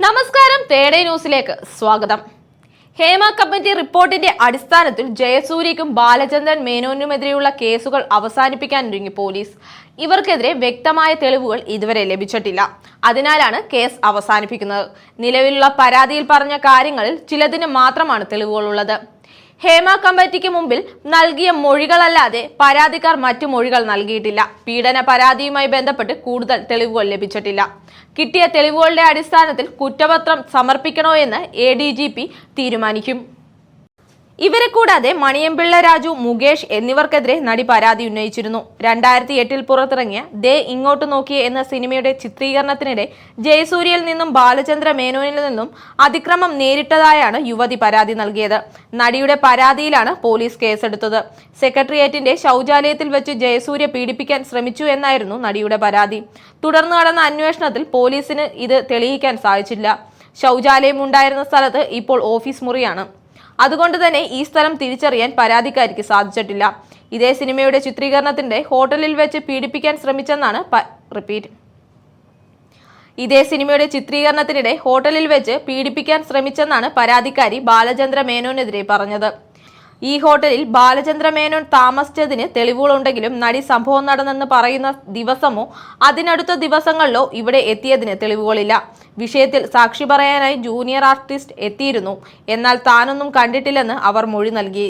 നമസ്കാരം തേടേ ന്യൂസിലേക്ക് സ്വാഗതം. ഹേമ കമ്മിറ്റി റിപ്പോർട്ടിന്റെ അടിസ്ഥാനത്തിൽ ജയസൂര്യക്കും ബാലചന്ദ്രൻ മേനോനുമെതിരെയുള്ള കേസുകൾ അവസാനിപ്പിക്കാനൊരുങ്ങി പോലീസ്. ഇവർക്കെതിരെ വ്യക്തമായ തെളിവുകൾ ഇതുവരെ ലഭിച്ചിട്ടില്ല. അതിനാലാണ് കേസ് അവസാനിപ്പിക്കുന്നത്. നിലവിലുള്ള പരാതിയിൽ പറഞ്ഞ കാര്യങ്ങളിൽ ചിലതിന് മാത്രമാണ് തെളിവുകളുള്ളത്. ഹേമ കമ്മിറ്റിക്ക് മുമ്പിൽ നൽകിയ മൊഴികളല്ലാതെ പരാതിക്കാർ മറ്റു മൊഴികൾ നൽകിയിട്ടില്ല. പീഡന പരാതിയുമായി ബന്ധപ്പെട്ട് കൂടുതൽ തെളിവുകൾ ലഭിച്ചിട്ടില്ല. കിട്ടിയ തെളിവുകളുടെ അടിസ്ഥാനത്തിൽ കുറ്റപത്രം സമർപ്പിക്കണോ എന്ന് എ തീരുമാനിക്കും. ഇവരെ കൂടാതെ മണിയമ്പിള്ള രാജു മുകേഷ് എന്നിവർക്കെതിരെ നടി പരാതി ഉന്നയിച്ചിരുന്നു. രണ്ടായിരത്തി എട്ടിൽ പുറത്തിറങ്ങിയ ദേ ഇങ്ങോട്ട് നോക്കിയേ എന്ന സിനിമയുടെ ചിത്രീകരണത്തിനിടെ ജയസൂര്യയിൽ നിന്നും ബാലചന്ദ്ര മേനോനിൽ നിന്നും അതിക്രമം നേരിട്ടതായാണ് യുവതി പരാതി നൽകിയത്. നടിയുടെ പരാതിയിലാണ് പോലീസ് കേസെടുത്തത്. സെക്രട്ടേറിയറ്റിന്റെ ശൗചാലയത്തിൽ വെച്ച് ജയസൂര്യ പീഡിപ്പിക്കാൻ ശ്രമിച്ചു എന്നായിരുന്നു നടിയുടെ പരാതി. തുടർന്ന് നടന്ന അന്വേഷണത്തിൽ പോലീസിന് ഇത് തെളിയിക്കാൻ സാധിച്ചില്ല. ശൗചാലയം ഉണ്ടായിരുന്ന സ്ഥലത്ത് ഇപ്പോൾ ഓഫീസ് മുറിയാണ്. അതുകൊണ്ട് തന്നെ ഈ സ്ഥലം തിരിച്ചറിയാൻ പരാതിക്കാരിക്ക് സാധിച്ചിട്ടില്ല. ഇതേ സിനിമയുടെ ചിത്രീകരണത്തിന്റെ ഹോട്ടലിൽ വെച്ച് പീഡിപ്പിക്കാൻ ശ്രമിച്ചെന്നാണ് റിപ്പീറ്റ് ഇതേ സിനിമയുടെ ചിത്രീകരണത്തിനിടെ ഹോട്ടലിൽ വെച്ച് പീഡിപ്പിക്കാൻ ശ്രമിച്ചെന്നാണ് പരാതിക്കാരി ബാലചന്ദ്ര മേനോനെതിരെ പറഞ്ഞത്. ഈ ഹോട്ടലിൽ ബാലചന്ദ്ര മേനോൻ താമസിച്ചതിന് തെളിവുകളുണ്ടെങ്കിലും നടി സംഭവം നടന്നെന്ന് പറയുന്ന ദിവസമോ അതിനടുത്ത ദിവസങ്ങളിലോ ഇവിടെ എത്തിയതിന് തെളിവുകളില്ല. വിഷയത്തിൽ സാക്ഷി പറയാനായി ജൂനിയർ ആർട്ടിസ്റ്റ് എത്തിയിരുന്നു. എന്നാൽ താനൊന്നും കണ്ടിട്ടില്ലെന്ന് അവർ മൊഴി നൽകി.